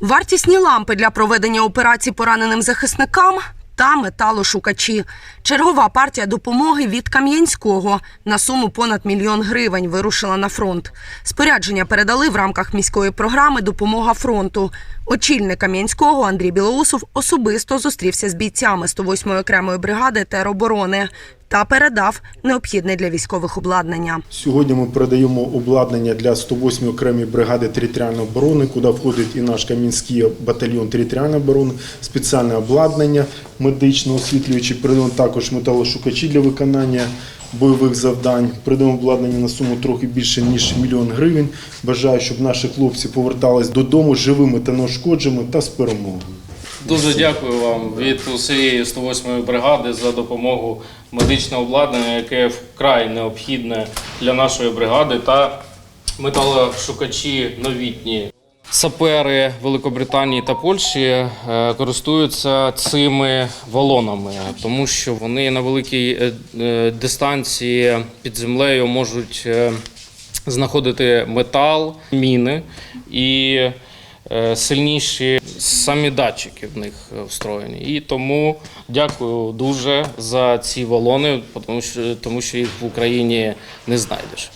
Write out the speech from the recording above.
Вартісні лампи для проведення операцій пораненим захисникам та металошукачі. Чергова партія допомоги від Кам'янського на суму понад мільйон гривень вирушила на фронт. Спорядження передали в рамках міської програми Допомога фронту. Очільник Кам'янського Андрій Білоусов особисто зустрівся з бійцями 108-ї окремої бригади тероборони та передав необхідне для військових обладнання. Сьогодні ми передаємо обладнання для 108 окремої бригади територіальної оборони, куди входить і наш Кам'янський батальйон територіальної оборони, спеціальне обладнання медично освітлюючи, передаємо також металошукачі для виконання бойових завдань. Передаємо обладнання на суму трохи більше ніж мільйон гривень. Бажаю, щоб наші хлопці повертались додому живими та неушкодженими та з перемогою. Дуже дякую вам від усієї 108-ї бригади за допомогу медичного обладнання, яке вкрай необхідне для нашої бригади, та металошукачі новітні. Сапери Великобританії та Польщі е, користуються цими валонами, тому що вони на великій е, е, дистанції під землею можуть знаходити метал, міни і сильніші самі датчики в них е, встроєні. І тому дякую дуже за ці валони, тому що їх в Україні не знайдеш.